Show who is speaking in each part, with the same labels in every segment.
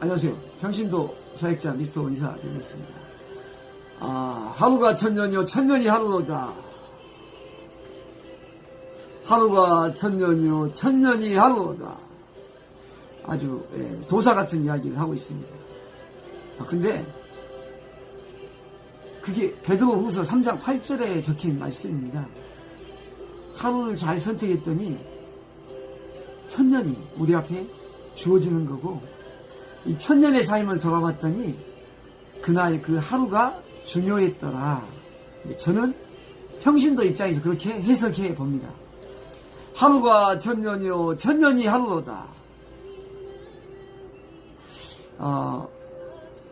Speaker 1: 안녕하세요. 평신도 사역자 미스터 인사드리겠습니다. 아, 하루가 천년이요, 천년이 하루로다. 하루가 천년이요, 천년이 하루로다. 아주 예, 도사 같은 이야기를 하고 있습니다. 아, 근데 그게 베드로 후서 3장 8절에 적힌 말씀입니다. 하루를 잘 선택했더니 천년이 우리 앞에 주어지는 거고 이 천년의 삶을 돌아봤더니 그날 그 하루가 중요했더라. 저는 평신도 입장에서 그렇게 해석해 봅니다. 하루가 천년이요, 천년이 하루로다. 어,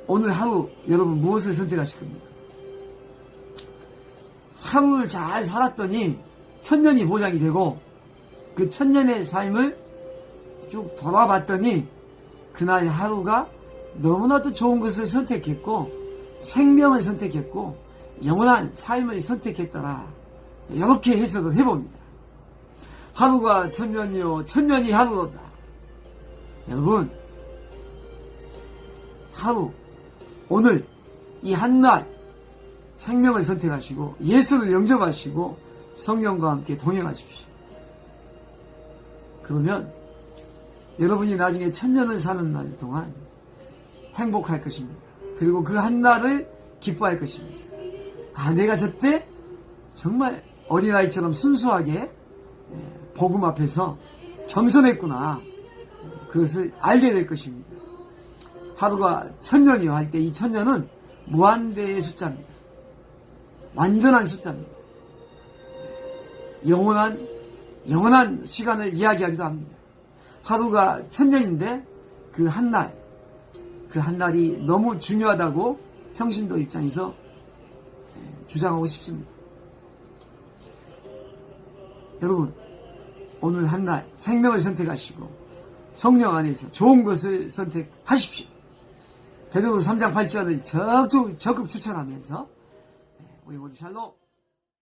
Speaker 1: 오늘 하루 여러분 무엇을 선택하실 겁니까? 하루를 잘 살았더니 천년이 보장이 되고 그 천년의 삶을 쭉 돌아봤더니 그날 하루가 너무나도 좋은 것을 선택했고 생명을 선택했고 영원한 삶을 선택했더라. 이렇게 해석을 해봅니다. 하루가 천년이요 천년이 하루로다. 여러분 하루 오늘 이 한날 생명을 선택하시고 예수를 영접하시고 성령과 함께 동행하십시오. 그러면 여러분이 나중에 천년을 사는 날 동안 행복할 것입니다. 그리고 그 한 날을 기뻐할 것입니다. 아, 내가 저때 정말 어린아이처럼 순수하게 예, 복음 앞에서 겸손했구나. 그것을 알게 될 것입니다. 하루가 천년이요 할 때 이 천년은 무한대의 숫자입니다. 완전한 숫자입니다. 영원한, 영원한 시간을 이야기하기도 합니다. 하루가 천년인데 그 한날, 그 한날이 너무 중요하다고 평신도 입장에서 예, 주장하고 싶습니다. 여러분, 오늘 한날 생명을 선택하시고 성령 안에서 좋은 것을 선택하십시오. 베드로 3장 8절을 적극, 적극 추천하면서 예, 우리 모두 샬롬.